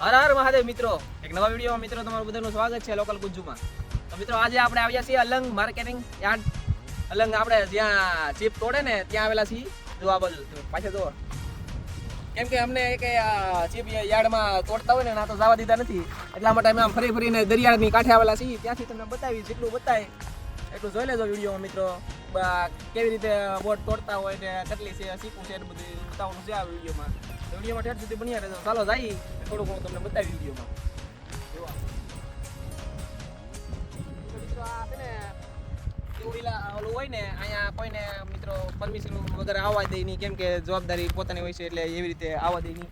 હર હર મહાદેવ મિત્રો. એક નવા વિડીયોમાં મિત્રો તમારું બધાનું સ્વાગત છે લોકલ ગુજ્જુમાં. તો મિત્રો આજે આપણે આવ્યા છીએ અલંગ માર્કેટિંગ યાર્ડ. અલંગ આપણે જ્યાં ચીપ તોડે ને ત્યાં આવેલા છીએ. જો આ બાજુ પાછળ જુઓ. કેમ કે અમને એક ચીપ યાર્ડમાં તોડતા હોય ને, ના તો જવા દીધા નથી. એટલા માટે અમે આમ ફરી ફરીને દરિયાની કાંઠે આવેલા છીએ. ત્યાંથી તમને બતાવી જેટલું બતાય, એટલું જોઈ લેજો વિડીયોમાં મિત્રો. કેવી રીતે બોટ તોડતા હોય ને, કેટલી છે, શીખવું છે એટલું બધું બતાવવાનું છે આ વિડીયોમાં. વિડીયોમાં ઠેઠ સુધી બન્યા રહેજો. ચાલો જઈએ થોડું ઘણું તમને બતાવી વિડીયોમાં. ઓલું હોય ને, અહીંયા કોઈને મિત્રો પરમિશન વગર આવવા દે નહીં. કેમ કે જવાબદારી પોતાની હોય છે એટલે એવી રીતે આવવા દે નહીં.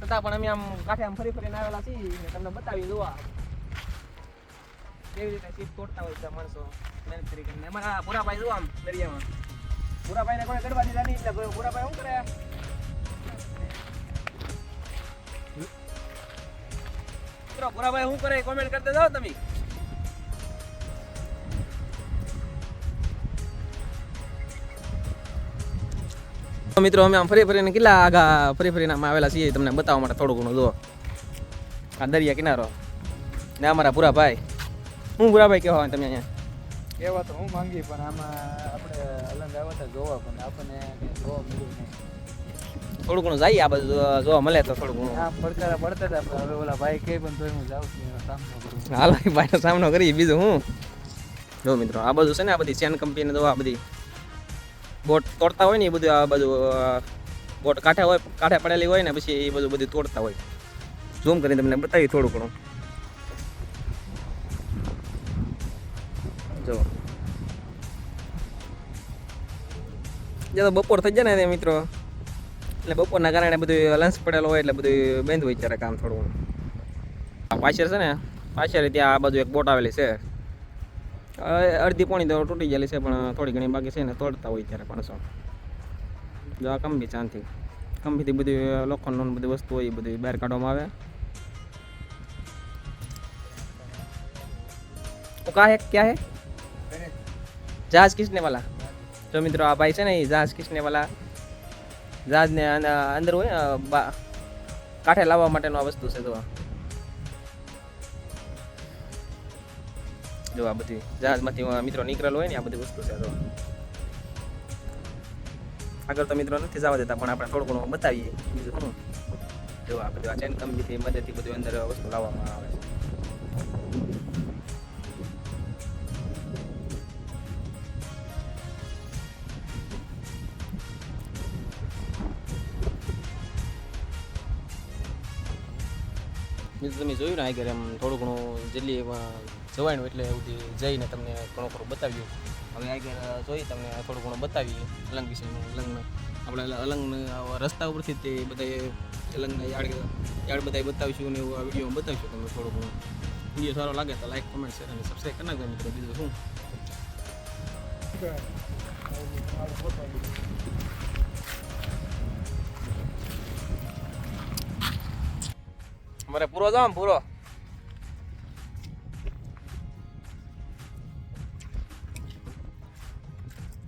છતાં પણ અમે આમ કાંઠે આમ ફરી ફરીને આવેલા છીએ. તમને બતાવી જોવા કેવી રીતે સીપ તોડતા હોય છે માણસો. મહેનત કરી કરીને. અમારા ભૂરાભાઈ જો આમ દરિયામાં. ભૂરાભાઈને કોઈ કરવા દીધા નહીં, એટલે ભૂરાભાઈ શું કરે? મિત્રો, ભૂરાભાઈ શું કરે કોમેન્ટ કરતા જાઓ તમે. મિત્રો, અમે આમ ફરી ફરીને કેટલા આગા ફરી ફરીને આમ આવેલા છીએ તમને બતાવવા માટે થોડું ઘણું, જુઓ. આ દરિયા કિનારો. ને અમારા પૂરા ભાઈ હું ભૂરાભાઈ કહેવા તમે અહીંયા? એવા તો હું માંગી, પણ આમાં આપણે અલંગ આવ્યા જોવા, પણ આપણને જોવા મળ્યું નહીં. થોડું ઘણું જઈએ આ બાજુ જોવા- મળે તો થોડું ઘણું. પડકારા પડતા હતા હવે ઓલા ભાઈ કહે પણ તોય હું જાઉં છું હાલો એ ભાઈનો સામનો કરી બીજું હું? જો મિત્રો આ બધું છે ને આ બધી ચેન કંપનીને દવા આ બધી બોટ તોડતા હોય ને એ બધું આ બધું બોટ કાંઠે હોય કાંઠે પડેલી હોય ને પછી એ બધું બધું તોડતા હોય. ઝૂમ કરીને તમને બતાવી થોડું ઘણું. જો. જે તો બપોર થઈ જાય ને મિત્રો. એટલે બપોરના કારણે બધું લંચ પડેલો હોય એટલે બધું બંધ હોય ત્યારે કામ થોડું ઘણું આ પાછળ છે ને પાછળ ત્યાં આ બાજુ એક બોટ આવેલી છે હવે અડધી પોણી તો તૂટી ગયેલી છે પણ થોડી ઘણી બાકી છે ને તોડતા હોય ત્યારે માણસો જો આ કંબી ચાંદથી કંબીથી બધું લોખંડનું બધી વસ્તુ હોય એ બધી બહાર કાઢવામાં આવે वो का है क्या है जहाज खींचने वाला जो મિત્રો આ ભાઈ છે ને એ જહાજ ખીંચને વાલા જહાજને અંદર હોય બા- કાંઠે લાવવા માટેનો આ વસ્તુ છે તો જો આ બધી જહાજમાંથી મિત્રો નીકળેલો હોય ને, આ બધી વસ્તુ છે તો આગળ તો મિત્રો નથી જવા દેતા, પણ આપણે થોડું ઘણું બતાવીએ. બીજું શું? જો આ બધું આ ચેન કંપનીથી મદદથી બધું અંદર વસ્તુ લાવવામાં આવે છે. બીજું તમે જોયું ને, આગળ એમ થોડું ઘણું જેટલી જવાય એટલે બધી જઈને તમને ઘણું ખરું બતાવ્યું હવે આગળ જોઈ તમને થોડું ઘણું બતાવીએ અલંગ વિશેનું, અલંગનું. આપણે અલંગ રસ્તા ઉપરથી તે બધા અલંગના યાર્ડ યાર્ડ બધા બતાવીશું ને એવું આ વિડીયોમાં બતાવીશું તમને થોડું ઘણું. વીડિયો સારો લાગે તો લાઈક કમેન્ટ શેર અને સબસ્ક્રાઈબ કરી નાખજો. મિત્રો, બીજું શું? અમારે પૂરો જાવ પૂરો.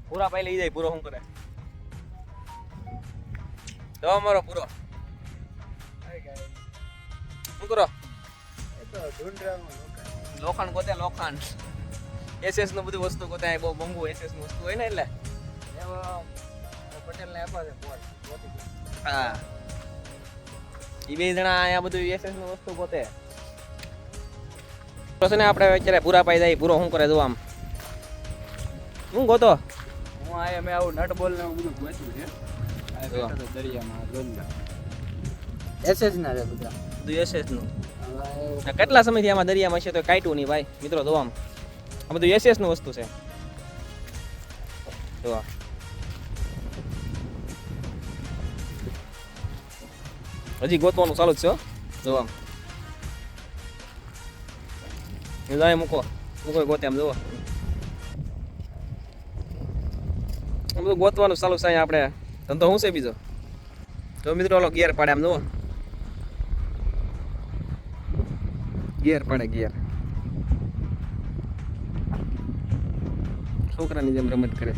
પૂરા પાઈ લઈ જાય પૂરો શું કરે? જો અમારો પૂરો. શું કરો? લોખંડ ગોતે લોખંડ. એસએસનું બધું વસ્તુ ગોતે બહુ મોંઘું એસએસનું વસ્તુ હોય ને એટલે. પટેલ ને આપ્યા છે. હા. એ બે જણા અહીંયા બધું એસએસનું વસ્તુ પોતે. તો છે ને આપણે અત્યારે પૂરા પાઈ જાય પૂરો શું કરે જો આમ. શું ગોતો હું આયા મેં આવું નટ બોલ ને બધું છે. આ દરિયામાં એસએસ ના છે બધા. બધું એસએસનું આ કેટલા સમયથી આમાં દરિયામાં છે તો કાઢ્યું નહીં ભાઈ. મિત્રો જો આમ. આ બધું એસએસનું વસ્તુ છે. જો હજી ગોતવાનું ચાલુ છે, હો. જો આમ. એ જાય મૂકો. મૂકો ગોતે આમ જોવો બધું ગોતવાનું ચાલુ છે આપણે. ધંધો શું છે બીજો? તો મિત્રો, ઓલો ગિયર પાડે આમ જોવો ગિયર પાડે ગિયર. છોકરાની જેમ રમત કરે.